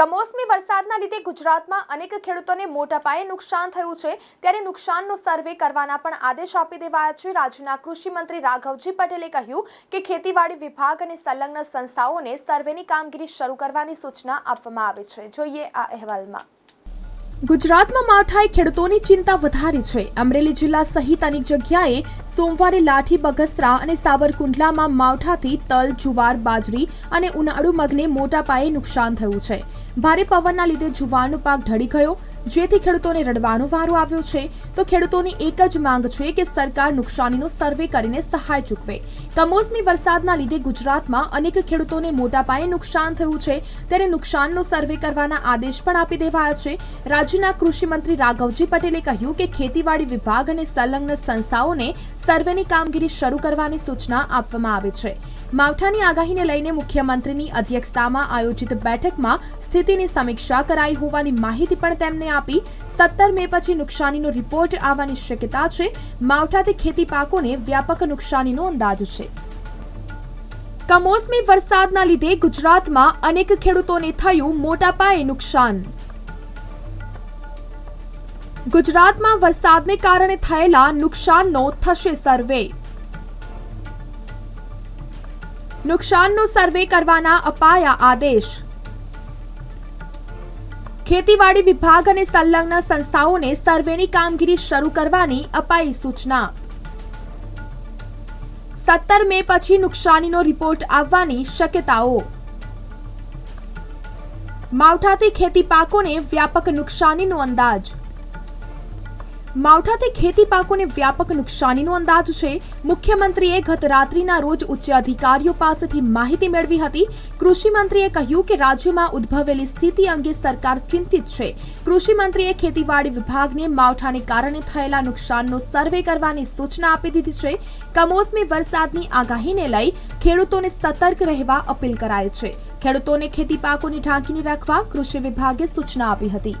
કમોસમી વરસાદના લીધે ગુજરાતમાં અનેક ખેડૂતોને મોટા પાયે નુકસાન થયું છે. ત્યારે નુકસાનનો સર્વે કરવાના પણ આદેશ આપી દેવાયા છે. રાજ્યના કૃષિ મંત્રી રાઘવજી પટેલે કહ્યું કે ખેતીવાડી વિભાગ અને સંલગ્ન સંસ્થાઓને સર્વેની કામગીરી શરૂ કરવાની સૂચના આપવામાં આવી છે. જોઈએ આ અહેવાલમાં. ગુજરાતમાં માવઠાએ ખેડૂતોની ચિંતા વધારી છે. અમરેલી જિલ્લા સહિત અનેક જગ્યાએ સોમવારે લાઠી, બગસરા અને સાવરકુંડલામાં માવઠાથી તલ, જુવાર, બાજરી અને ઉનાળુ મગને મોટા પાયે નુકસાન થયું છે. ભારે પવનના લીધે જુવારનો પાક ઢળી ગયો. જેથી ખેડૂતોને રડવાનો વારો આવ્યો છે, તો ખેડૂતોની એક જ માંગ છે કે સરકાર નુકસાનીનો સર્વે કરીને સહાય ચૂકવે. કમોસમી વરસાદના લીધે ગુજરાતમાં અનેક ખેડૂતોને મોટા પાયે નુકસાન થયું છે. ત્યારે નુકસાનનો સર્વે કરવાના આદેશ પણ આપી દેવાયા છે. રાજ્યના કૃષિમંત્રી રાઘવજી પટેલે કહ્યું કે ખેતીવાડી વિભાગ અને સંલગ્ન સંસ્થાઓને સર્વેની કામગીરી શરૂ કરવાની સૂચના આપવામાં આવી છે. માવઠાની આગાહીને લઈને મુખ્યમંત્રીની અધ્યક્ષતામાં આયોજિત બેઠકમાં સ્થિતિની સમીક્ષા કરાઈ હોવાની માહિતી પણ આપી સત્તર મે પછી નુકસાનીનો રિપોર્ટ આવવાની શક્યતા છે. માવઠાથી ખેતી પાકોને વ્યાપક નુકસાનીનો અંદાજ છે. કમોસમી વરસાદના લીધે ગુજરાતમાં અનેક ખેડૂતોને થયું મોટા પાયે નુકસાન. ગુજરાતમાં વરસાદને કારણે થયેલા નુકસાનનો થશે સર્વે. નુકસાનનો સર્વે કરવાના અપાયા આદેશ. ખેતીવાડી વિભાગ અને સંલગ્ન સંસ્થાઓને સર્વેની કામગીરી શરૂ કરવાની અપાઈ સૂચના. સત્તર મે પછી નુકસાનીનો રિપોર્ટ આવવાની શક્યતાઓ. માવઠાથી ખેતી પાકોને વ્યાપક નુકસાનીનો અંદાજ. માવઠાથી ખેતી પાકોને વ્યાપક નુકસાનીનો અંદાજ છે. મુખ્યમંત્રીએ ગત રાત્રિના રોજ ઉચ્ચ અધિકારીઓ પાસેથી માહિતી મેળવી હતી. કૃષિ મંત્રીએ કહ્યું કે રાજ્યમાં ઉદ્ભવેલી સ્થિતિ અંગે સરકાર ચિંતિત છે. કૃષિ મંત્રીએ ખેતીવાડી વિભાગને માવઠાને કારણે થયેલા નુકસાનનો સર્વે કરવાની સૂચના આપી દીધી છે. કમોસમી વરસાદની આગાહીને લઈ ખેડૂતોને સતર્ક રહેવા અપીલ કરાય છે. ખેડૂતોને ખેતી પાકોને ઢાંકીને રાખવા કૃષિ વિભાગે સૂચના આપી હતી.